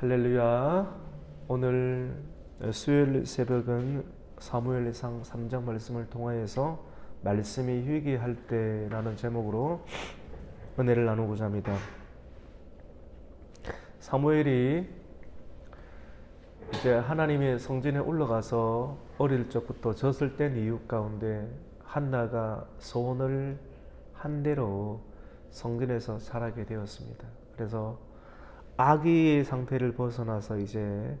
할렐루야. 오늘 수요일 새벽은 사무엘상 3장 말씀을 통하여서 말씀이 회개할 때라는 제목으로 은혜를 나누고자 합니다. 사무엘이 이제 하나님의 성전에 올라가서 어릴 적부터 젖을 뗀 이유 가운데 한나가 소원을 한 대로 성전에서 자라게 되었습니다. 그래서 아기의 상태를 벗어나서 이제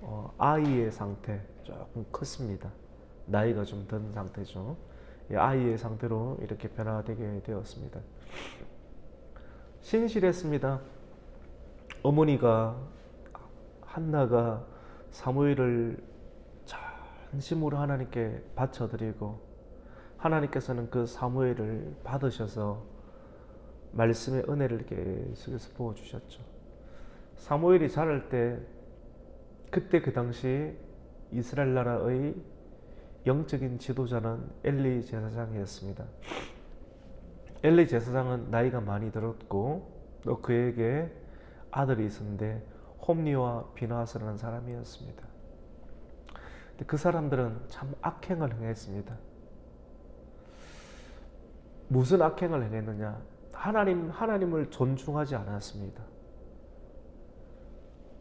어, 아이의 상태 조금 컸습니다. 나이가 좀 든 상태죠. 이 아이의 상태로 이렇게 변화되게 되었습니다. 신실했습니다. 어머니가 한나가 사무엘을 전심으로 하나님께 바쳐드리고 하나님께서는 그 사무엘을 받으셔서 말씀의 은혜를 계속해서 부어주셨죠. 사무엘이 자랄 때 그때 그 당시 이스라엘 나라의 영적인 지도자는 엘리 제사장이었습니다. 엘리 제사장은 나이가 많이 들었고 또 그에게 아들이 있었는데 홈리와 비나스라는 사람이었습니다. 그 사람들은 참 악행을 행했습니다. 무슨 악행을 행했느냐? 하나님 하나님을 존중하지 않았습니다.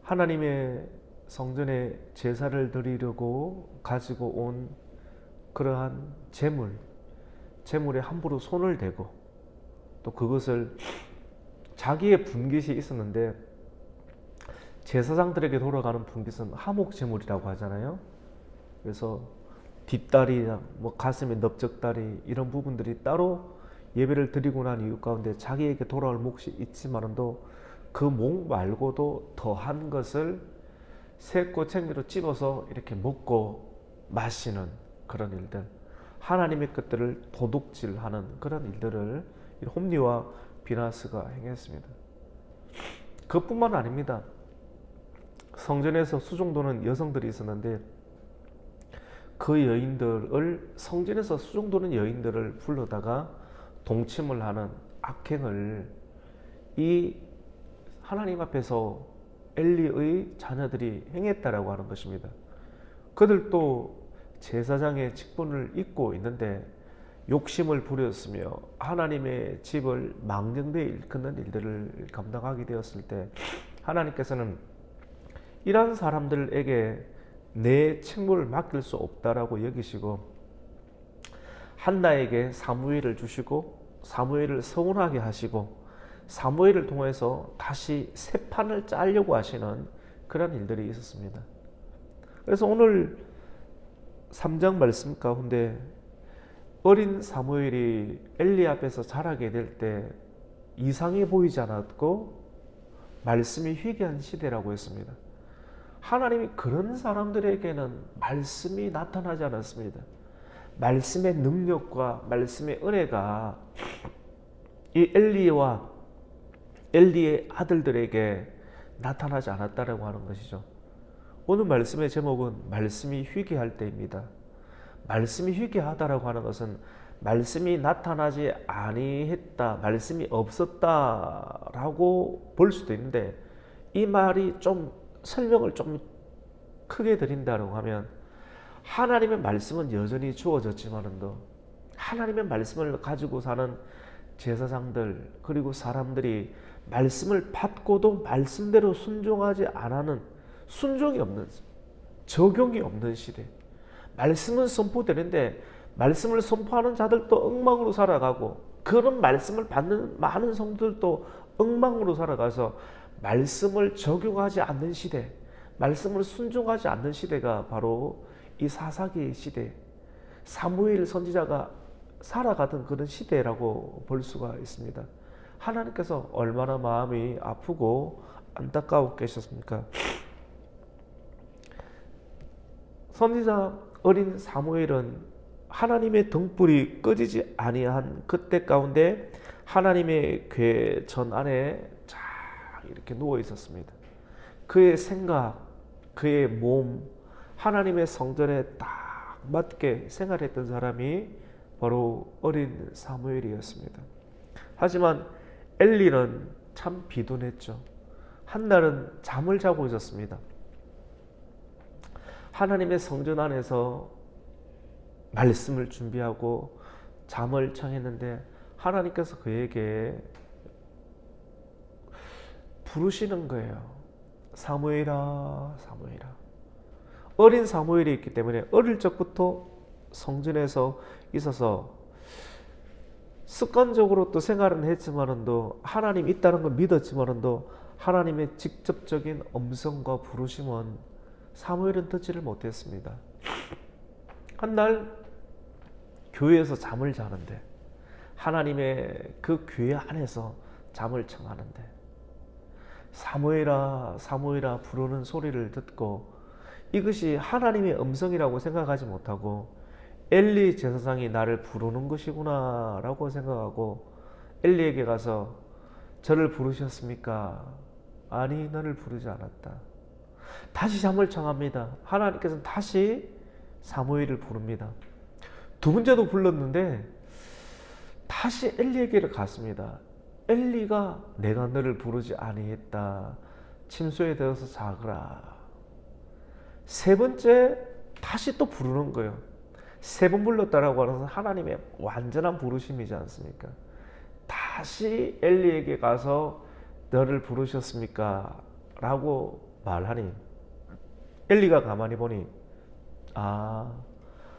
하나님의 성전에 제사를 드리려고 가지고 온 그러한 재물, 재물에 함부로 손을 대고 또 그것을 자기의 분깃이 있었는데 제사장들에게 돌아가는 분깃은 하목 제물이라고 하잖아요. 그래서 뒷다리나 뭐 가슴에 넓적다리 이런 부분들이 따로 예배를 드리고 난 이유 가운데 자기에게 돌아올 몫이 있지만도 그 목 말고도 더한 것을 새꼬챙이로 찝어서 이렇게 먹고 마시는 그런 일들 하나님의 것들을 도둑질하는 그런 일들을 홈리와 비나스가 행했습니다. 그뿐만 아닙니다. 성전에서 수종도는 여성들이 있었는데 그 여인들을 성전에서 수종도는 여인들을 불러다가 동침을 하는 악행을 이 하나님 앞에서 엘리의 자녀들이 행했다라고 하는 것입니다. 그들도 제사장의 직분을 잊고 있는데 욕심을 부렸으며 하나님의 집을 망정되이 일컫는 일들을 감당하게 되었을 때 하나님께서는 이러한 사람들에게 내 책무를 맡길 수 없다라고 여기시고 한나에게 사무엘을 주시고 사무엘을 서운하게 하시고 사무엘을 통해서 다시 새 판을 짜려고 하시는 그런 일들이 있었습니다. 그래서 오늘 3장 말씀 가운데 어린 사무엘이 엘리 앞에서 자라게 될 때 이상해 보이지 않았고 말씀이 회개한 시대라고 했습니다. 하나님이 그런 사람들에게는 말씀이 나타나지 않았습니다. 말씀의 능력과 말씀의 은혜가 이 엘리와 엘리의 아들들에게 나타나지 않았다라고 하는 것이죠. 오늘 말씀의 제목은 말씀이 회개할 때입니다. 말씀이 회개하다라고 하는 것은 말씀이 나타나지 아니했다, 말씀이 없었다라고 볼 수도 있는데 이 말이 좀 설명을 좀 크게 드린다고 하면 하나님의 말씀은 여전히 주어졌지만도 하나님의 말씀을 가지고 사는 제사장들 그리고 사람들이 말씀을 받고도 말씀대로 순종하지 않는 순종이 없는 적용이 없는 시대. 말씀은 선포되는데 말씀을 선포하는 자들도 엉망으로 살아가고 그런 말씀을 받는 많은 성들도 엉망으로 살아가서 말씀을 적용하지 않는 시대, 말씀을 순종하지 않는 시대가 바로 이 사사기의 시대, 사무엘 선지자가 살아가던 그런 시대라고 볼 수가 있습니다. 하나님께서 얼마나 마음이 아프고 안타까워 계셨습니까? 선지자 어린 사무엘은 하나님의 등불이 꺼지지 아니한 그때 가운데 하나님의 궤전 안에 쫙 이렇게 누워 있었습니다. 그의 생각, 그의 몸, 하나님의 성전에 딱 맞게 생활했던 사람이 바로 어린 사무엘이었습니다. 하지만 엘리는 참 비둔했죠. 한 날은 잠을 자고 있었습니다. 하나님의 성전 안에서 말씀을 준비하고 잠을 청했는데 하나님께서 그에게 부르시는 거예요. 사무엘아, 사무엘아. 어린 사무엘이 있기 때문에 어릴 적부터 성전에서 있어서 습관적으로 또 생활은 했지만은도 하나님 있다는 걸 믿었지만은도 하나님의 직접적인 음성과 부르심은 사무엘은 듣지를 못했습니다. 한 날 교회에서 잠을 자는데 하나님의 그 교회 안에서 잠을 청하는데 사무엘아 사무엘아 부르는 소리를 듣고 이것이 하나님의 음성이라고 생각하지 못하고 엘리 제사장이 나를 부르는 것이구나 라고 생각하고 엘리에게 가서 저를 부르셨습니까? 아니 너를 부르지 않았다. 다시 잠을 청합니다. 하나님께서는 다시 사무엘을 부릅니다. 두 번째도 불렀는데 다시 엘리에게를 갔습니다. 엘리가 내가 너를 부르지 아니했다. 침소에 들어서 자거라. 세 번째 다시 또 부르는 거예요. 세 번 불렀다라고 하는 것은 하나님의 완전한 부르심이지 않습니까? 다시 엘리에게 가서 너를 부르셨습니까? 라고 말하니 엘리가 가만히 보니 아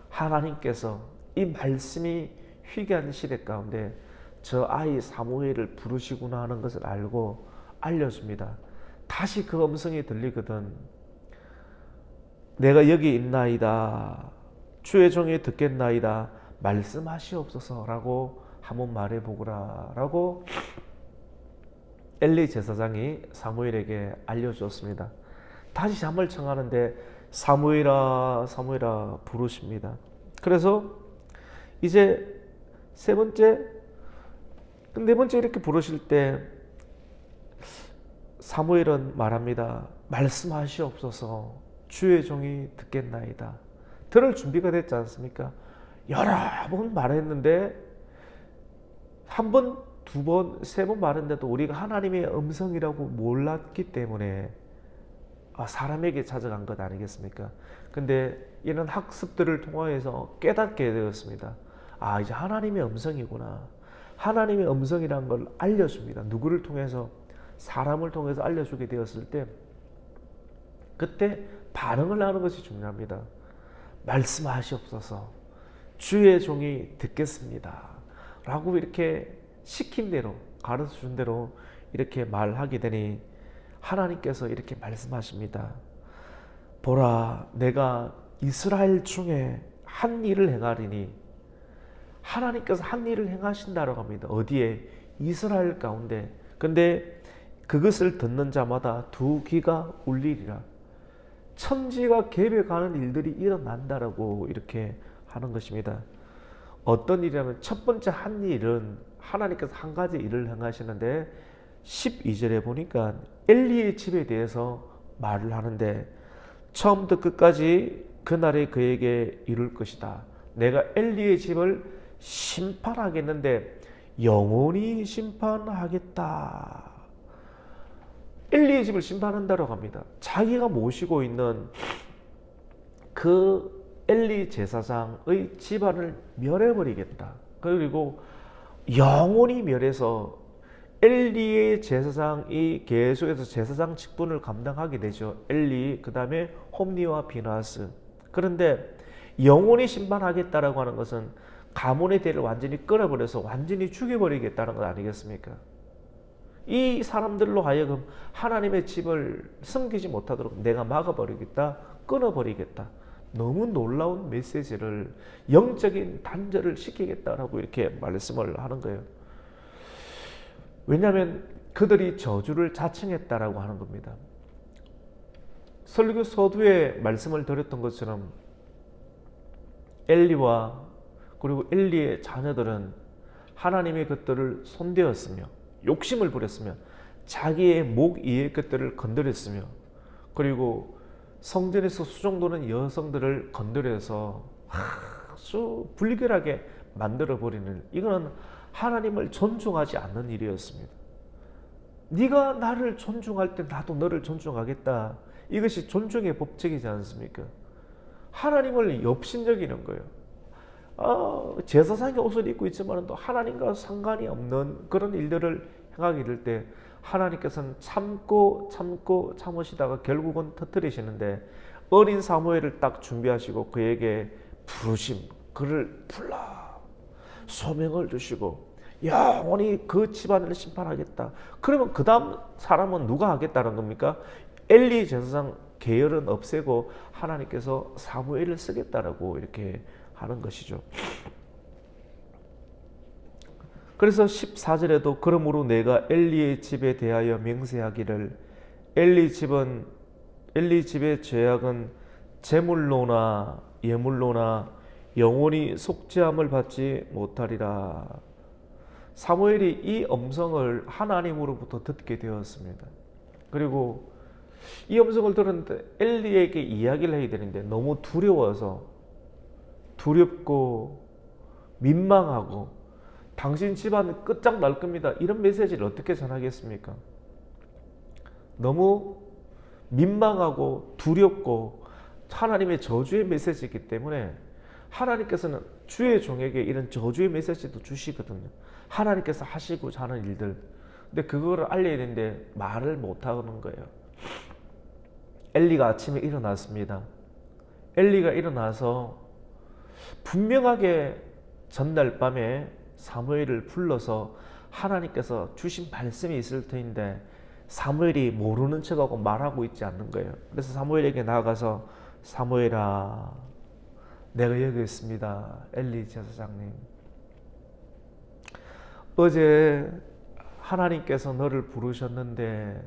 하나님께서 이 말씀이 희귀한 시대 가운데 저 아이 사무엘을 부르시구나 하는 것을 알고 알려줍니다. 다시 그 음성이 들리거든. 내가 여기 있나이다. 주의 종이 듣겠나이다. 말씀하시옵소서라고 한번 말해 보거라라고 엘리 제사장이 사무엘에게 알려주었습니다. 다시 잠을 청하는데 사무엘아 사무엘아 부르십니다. 그래서 이제 세 번째 네 번째 이렇게 부르실 때 사무엘은 말합니다. 말씀하시옵소서 주의 종이 듣겠나이다. 들을 준비가 됐지 않습니까? 여러 번 말했는데 한 번, 두 번, 세 번 말했는데도 우리가 하나님의 음성이라고 몰랐기 때문에 아, 사람에게 찾아간 것 아니겠습니까? 근데 이런 학습들을 통하여서 깨닫게 되었습니다. 아, 이제 하나님의 음성이구나. 하나님의 음성이라는 걸 알려줍니다. 누구를 통해서? 사람을 통해서 알려주게 되었을 때, 그때 반응을 하는 것이 중요합니다. 말씀하시옵소서. 주의 종이 듣겠습니다. 라고 이렇게 시킨 대로, 가르쳐 준 대로 이렇게 말하게 되니 하나님께서 이렇게 말씀하십니다. 보라, 내가 이스라엘 중에 한 일을 행하리니 하나님께서 한 일을 행하신다고 합니다. 어디에? 이스라엘 가운데. 근데 그것을 듣는 자마다 두 귀가 울리리라. 천지가 개벽하는 일들이 일어난다라고 이렇게 하는 것입니다. 어떤 일이냐면 첫 번째 한 일은 하나님께서 한 가지 일을 행하시는데 12절에 보니까 엘리의 집에 대해서 말을 하는데 처음부터 끝까지 그날에 그에게 이룰 것이다. 내가 엘리의 집을 심판하겠는데 영원히 심판하겠다. 엘리의 집을 심판한다고 합니다. 자기가 모시고 있는 그 엘리 제사장의 집안을 멸해버리겠다. 그리고 영원히 멸해서 엘리의 제사장이 계속해서 제사장 직분을 감당하게 되죠. 엘리, 그 다음에 홈리와 비나스. 그런데 영원히 심판하겠다라고 하는 것은 가문의 대를 완전히 끌어버려서 완전히 죽여버리겠다는 것 아니겠습니까? 이 사람들로 하여금 하나님의 집을 섬기지 못하도록 내가 막아버리겠다, 끊어버리겠다. 너무 놀라운 메시지를 영적인 단절을 시키겠다라고 이렇게 말씀을 하는 거예요. 왜냐하면 그들이 저주를 자청했다라고 하는 겁니다. 설교 서두에 말씀을 드렸던 것처럼 엘리와 그리고 엘리의 자녀들은 하나님의 것들을 손대었으며 욕심을 부렸으며 자기의 목 이의 것들을 건드렸으며 그리고 성전에서 수종도는 여성들을 건드려서 아주 불결하게 만들어 버리는 이거는 하나님을 존중하지 않는 일이었습니다. 네가 나를 존중할 때 나도 너를 존중하겠다. 이것이 존중의 법칙이지 않습니까? 하나님을 엽신적이는 거예요. 아, 제사상의 옷을 입고 있지만 또 하나님과 상관이 없는 그런 일들을 행하게 될 때 하나님께서는 참고 참고 참으시다가 결국은 터뜨리시는데 어린 사무엘을 딱 준비하시고 그에게 부르심 그를 불러 소명을 주시고 영원히 그 집안을 심판하겠다. 그러면 그 다음 사람은 누가 하겠다는 겁니까? 엘리 제사장 계열은 없애고 하나님께서 사무엘을 쓰겠다라고 이렇게 하는 것이죠. 그래서 14절에도 그러므로 내가 엘리의 집에 대하여 맹세하기를 엘리 집은 엘리 집의 죄악은 제물로나 예물로나 영원히 속죄함을 받지 못하리라. 사무엘이 이 음성을 하나님으로부터 듣게 되었습니다. 그리고 이 음성을 들었는데 엘리에게 이야기를 해야 되는데 너무 두려워서 두렵고 민망하고 당신 집안 끝장날 겁니다. 이런 메시지를 어떻게 전하겠습니까? 너무 민망하고 두렵고 하나님의 저주의 메시지이기 때문에 하나님께서는 주의 종에게 이런 저주의 메시지도 주시거든요. 하나님께서 하시고자 하는 일들. 근데 그거를 알려야 되는데 말을 못 하는 거예요. 엘리가 아침에 일어났습니다. 엘리가 일어나서 분명하게 전날 밤에 사무엘을 불러서 하나님께서 주신 말씀이 있을 터인데 사무엘이 모르는 척하고 말하고 있지 않는 거예요. 그래서 사무엘에게 나아가서 사무엘아 내가 여기 있습니다. 엘리 제사장님. 어제 하나님께서 너를 부르셨는데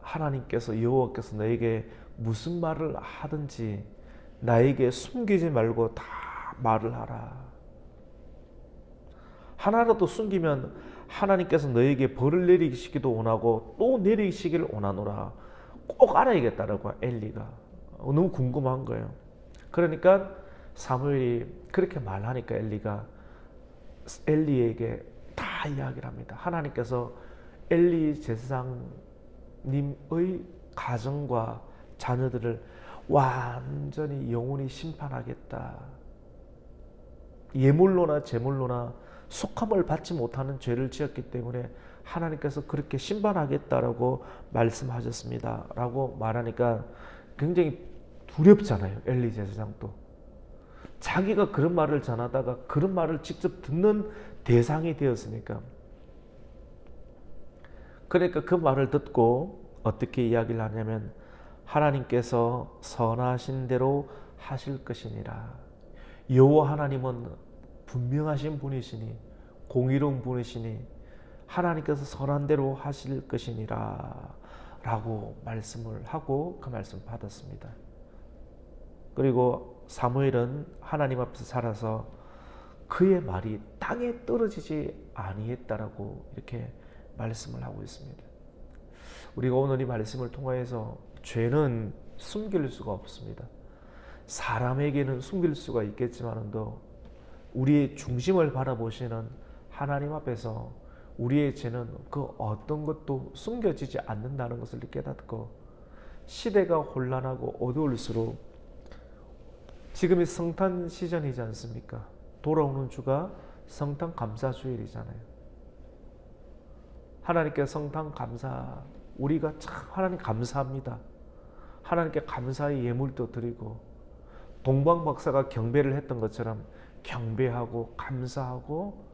하나님께서 여호와께서 너에게 무슨 말을 하든지 나에게 숨기지 말고 다 말을 하라. 하나라도 숨기면 하나님께서 너에게 벌을 내리시기도 원하고 또 내리시기를 원하노라. 꼭 알아야겠다라고 엘리가 너무 궁금한 거예요. 그러니까 사무엘이 그렇게 말하니까 엘리가 엘리에게 다 이야기를 합니다. 하나님께서 엘리 제사장님의 가정과 자녀들을 완전히 영원히 심판하겠다. 예물로나 제물로나 속함을 받지 못하는 죄를 지었기 때문에 하나님께서 그렇게 심판하겠다라고 말씀하셨습니다. 라고 말하니까 굉장히 두렵잖아요. 엘리 제사장도. 자기가 그런 말을 전하다가 그런 말을 직접 듣는 대상이 되었으니까. 그러니까 그 말을 듣고 어떻게 이야기를 하냐면 하나님께서 선하신 대로 하실 것이니라. 여호와 하나님은 분명하신 분이시니 공의로운 분이시니 하나님께서 선한 대로 하실 것이니라 라고 말씀을 하고 그 말씀 받았습니다. 그리고 사무엘은 하나님 앞에서 살아서 그의 말이 땅에 떨어지지 아니했다라고 이렇게 말씀을 하고 있습니다. 우리가 오늘 이 말씀을 통하여서 죄는 숨길 수가 없습니다. 사람에게는 숨길 수가 있겠지만도 우리의 중심을 바라보시는 하나님 앞에서 우리의 죄는 그 어떤 것도 숨겨지지 않는다는 것을 깨닫고 시대가 혼란하고 어두울수록 지금이 성탄 시즌이지 않습니까? 돌아오는 주가 성탄 감사 주일이잖아요. 하나님께 성탄 감사 우리가 참 하나님 감사합니다. 하나님께 감사의 예물도 드리고 동방 박사가 경배를 했던 것처럼 경배하고 감사하고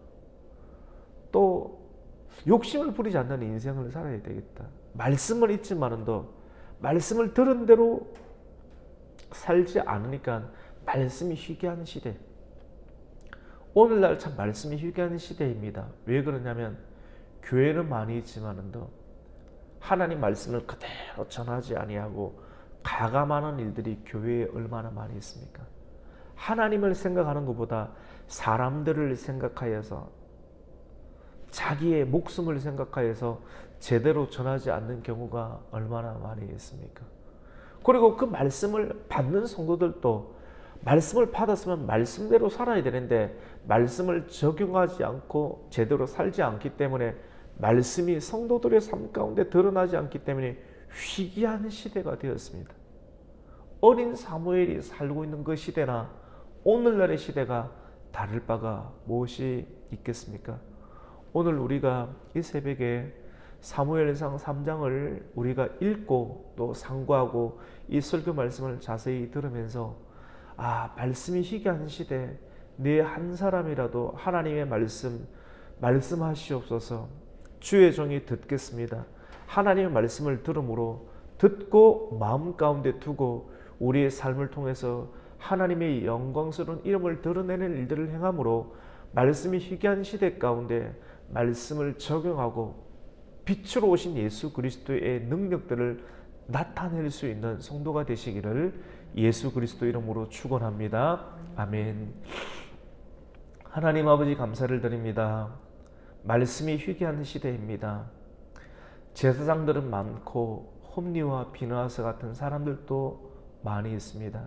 또 욕심을 부리지 않는 인생을 살아야 되겠다. 말씀을 잊지만은도 말씀을 들은 대로 살지 않으니까 말씀이 희귀한 시대. 오늘날 참 말씀이 희귀한 시대입니다. 왜 그러냐면 교회는 많이 있지만은도 하나님 말씀을 그대로 전하지 아니하고 가감하는 일들이 교회에 얼마나 많이 있습니까? 하나님을 생각하는 것보다 사람들을 생각하여서 자기의 목숨을 생각하여서 제대로 전하지 않는 경우가 얼마나 많이 있습니까? 그리고 그 말씀을 받는 성도들도 말씀을 받았으면 말씀대로 살아야 되는데 말씀을 적용하지 않고 제대로 살지 않기 때문에 말씀이 성도들의 삶 가운데 드러나지 않기 때문에 희귀한 시대가 되었습니다. 어린 사무엘이 살고 있는 그 시대나 오늘날의 시대가 다를 바가 무엇이 있겠습니까? 오늘 우리가 이 새벽에 사무엘상 3장을 우리가 읽고 또 상고하고 이 설교 말씀을 자세히 들으면서 아 말씀이 희귀한 시대 내 한 사람이라도 하나님의 말씀 말씀하시옵소서 주의 종이 듣겠습니다. 하나님의 말씀을 들음으로 듣고 마음 가운데 두고 우리의 삶을 통해서 하나님의 영광스러운 이름을 드러내는 일들을 행함으로 말씀이 희귀한 시대 가운데 말씀을 적용하고 빛으로 오신 예수 그리스도의 능력들을 나타낼 수 있는 성도가 되시기를 예수 그리스도 이름으로 축원합니다. 아멘. 하나님 아버지 감사를 드립니다. 말씀이 희귀한 시대입니다. 제사장들은 많고 홈리와 비누아스 같은 사람들도 많이 있습니다.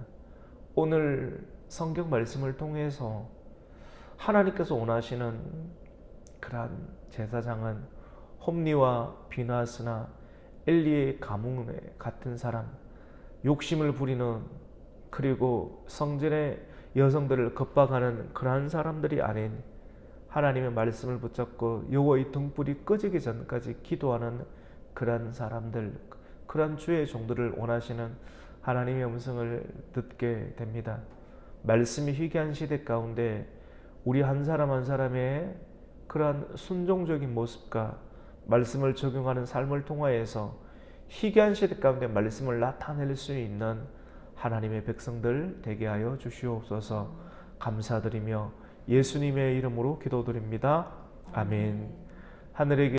오늘 성경 말씀을 통해서 하나님께서 원하시는 그러한 제사장은 홈리와 비누아스나 엘리의 가문 같은 사람, 욕심을 부리는 그리고 성전의 여성들을 겁박하는 그러한 사람들이 아닌 하나님의 말씀을 붙잡고 여호와의 등불이 꺼지기 전까지 기도하는 그러한 사람들, 그러한 주의 종들을 원하시는 하나님의 음성을 듣게 됩니다. 말씀이 희귀한 시대 가운데 우리 한 사람 한 사람의 그러한 순종적인 모습과 말씀을 적용하는 삶을 통하여서 희귀한 시대 가운데 말씀을 나타낼 수 있는 하나님의 백성들 되게 하여 주시옵소서 감사드리며 예수님의 이름으로 기도드립니다. 아멘. 하늘의